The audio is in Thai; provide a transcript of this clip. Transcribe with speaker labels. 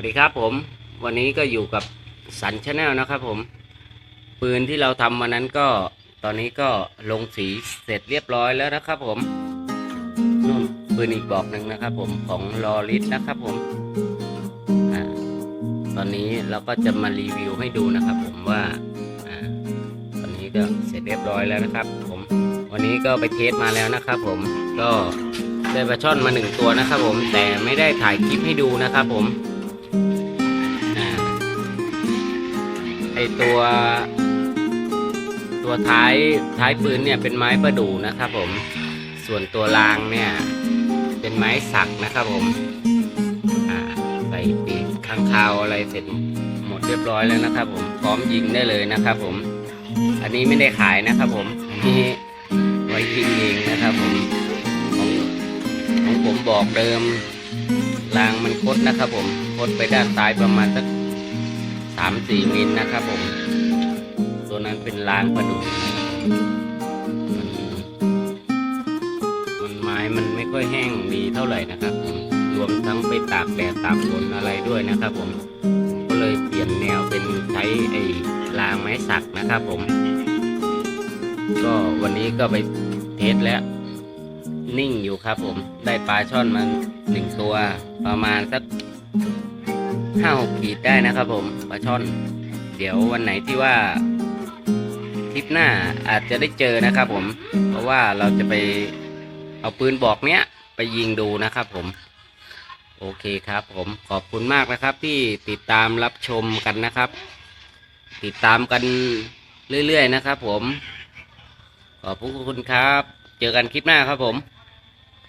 Speaker 1: วัสดีครับผม วันนี้ก็อยู่กับสันชาแนลนะครับผม ปืนที่เราทำวันนั้นก็ตอนนี้ก็ลงสีเสร็จเรียบร้อยแล้วนะครับผมนู่นปืนอีกบอกหนึ่งนะครับผมของลอริสนะครับผมอตอนนี้เราก็จะมารีวิวให้ดูนะครับผมว่าอตอนนี้ก็เสร็จเรียบร้อยแล้วนะครับ ผม วันนี้ก็ไปเทสมาแล้วนะครับ ผมก็ได้ปลาช่อนมาหนึ่งตัวนะครับผมแต่ไม่ได้ถ่ายคลิปให้ดูนะครับผม อตัว ตัวท้ายท้ายปืนเนี่ยเป็นไม้ประดู่นะครับผมส่วนตัวรางเนี่ยเป็นไม้สักนะครับผมใส่ปีกข้างคาวอะไรเสร็จหมดเรียบร้อยแล้วนะครับ ผมพร้อมยิงได้เลยนะครับ ผม อันนี้ไม่ได้ขายนะครับ ผมนนี้ไว้ยิงเองนะครับ ผมของของผมบอกเดิมรางมันคดนะครับ ผมคดไปด้านซ้ายประมาณสัก สามสี่มิลนะครับผม ตัวนั้นเป็นรางประดู่มันมันไม้มันไม่ค่อยแห้งดีเท่าไหร่นะครับผมรวมทั้งไปตากแดดตากฝนอะไรด้วยนะครับผมก็เลยเปลี่ยนแนวเป็นใช้ไอ้รางไม้สักนะครับผม ก็วันนี้ก็ไปเทสแล้วนิ่งอยู่ครับผม ได้ปลาช่อนมาหนึ่งตัวประมาณสัก ห้าหกขีดได้นะครับผมปลาช่อน เดี๋ยววันไหนที่ว่าทริปหน้าอาจจะได้เจอนะครับผม เพราะว่าเราจะไปเอาปืนบอกเนี้ยไปยิงดูนะครับผม โอเคครับผมขอบคุณมากนะครับ ที่ติดตามรับชมกันนะครับ ติดตามกันเรื่อยๆนะครับผม ขอบคุณครับ เจอกันคลิปหน้าครับผม